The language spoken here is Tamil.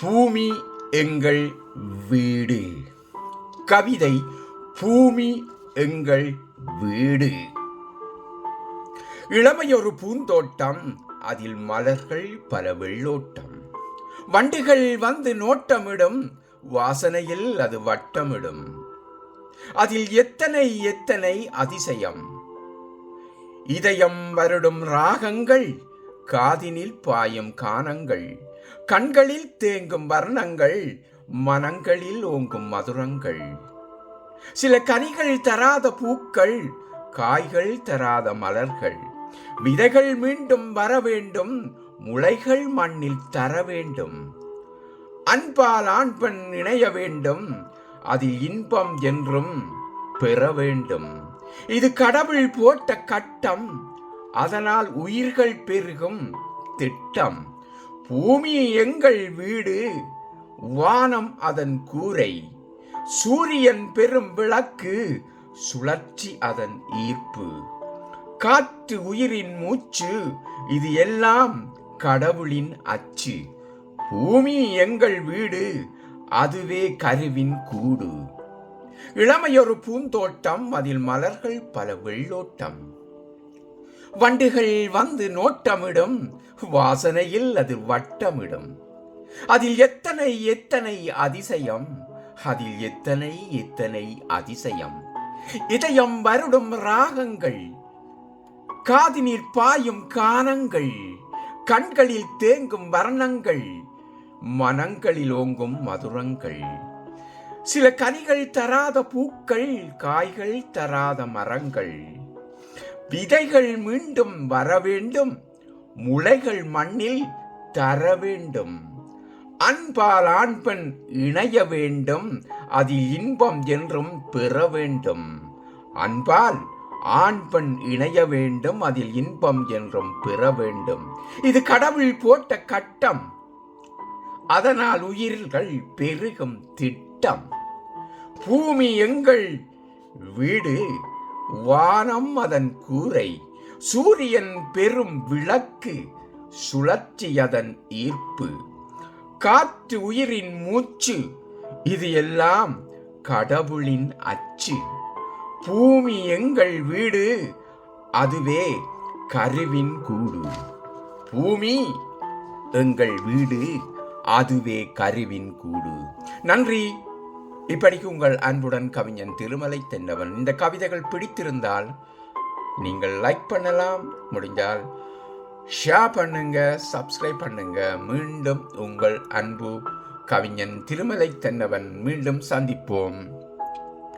பூமி எங்கள் வீடு. கவிதை பூமி எங்கள் வீடு. இளமையொரு பூந்தோட்டம் அதில் மலர்கள் பல வெள்ளோட்டம். வண்டுகள் வந்து நோட்டமிடும் வாசனையில் அது வட்டமிடும். அதில் எத்தனை எத்தனை அதிசயம். இதயம் வருடும் ராகங்கள் காதினில் பாயும் கானங்கள். கண்களில் தேங்கும் வர்ணங்கள் மனங்களில் ஓங்கும் மதுரங்கள். சில கனிகள் தராத பூக்கள் காய்கள் தராத மலர்கள். விதைகள் மீண்டும் வர வேண்டும் முளைகள் மண்ணில் தர வேண்டும். அன்பால் ஆண் பெண் இணைய வேண்டும் அதில் இன்பம் என்றும் பெற வேண்டும். இது கடவுள் போட்ட கட்டம் அதனால் உயிர்கள் பெருகும் திட்டம். பூமி எங்கள் வீடு வானம் அதன் கூரை. சூரியன் பெரும் விளக்கு சுழற்சி அதன் ஈர்ப்பு. காற்று உயிரின் மூச்சு இது எல்லாம் கடவுளின் அச்சு. பூமி எங்கள் வீடு அதுவே கருவின் கூடு. இளமையொரு பூந்தோட்டம் அதில் மலர்கள் பல வெள்ளோட்டம். வண்டுகள் வந்து நோட்டமிடும் வாசனையில் அது வட்டமிடும். அதில் எத்தனை எத்தனை அதிசயம்? அதில் எத்தனை எத்தனை அதிசயம்? இதயம் வருடும் ராகங்கள் காதினில் பாயும் கானங்கள் கண்களில் தேங்கும் வர்ணங்கள் மனங்களில் ஓங்கும் மதுரங்கள். சில கனிகள் தராத பூக்கள் காய்கள் தராத மரங்கள். விதைகள் மீண்டும் வர வேண்டும் முளைகள் மண்ணில் தர வேண்டும். அன்பால் ஆண் பெண் இணைய வேண்டும் அதில் இன்பம் என்றும் பெற வேண்டும். அன்பால் ஆண் பெண் இணைய வேண்டும் அதில் இன்பம் என்றும் பெற வேண்டும். இது கடவுள் போட்ட கட்டம். அதனால் உயிர்கள் பெருகும் திட்டம். பூமி எங்கள் வீடு வானம் அதன் கூரை சூரியன் பெரும் விளக்கு சுழற்சி அதன் ஈர்ப்பு. காற்று உயிரின் மூச்சு இது எல்லாம் கடவுளின் அச்சு. பூமி எங்கள் வீடு அதுவே கருவின் கூடு. பூமி எங்கள் வீடு அதுவே கருவின் கூடு. நன்றி. இப்படிக்கு உங்கள் அன்புடன் கவிஞன் திருமலை தென்னவன். இந்த கவிதைகள் பிடித்திருந்தால் நீங்கள் லைக் பண்ணலாம். முடிந்தால் ஷேர் பண்ணுங்க சப்ஸ்கிரைப் பண்ணுங்க. மீண்டும் உங்கள் அன்பு கவிஞன் திருமலை தென்னவன். மீண்டும் சந்திப்போம்.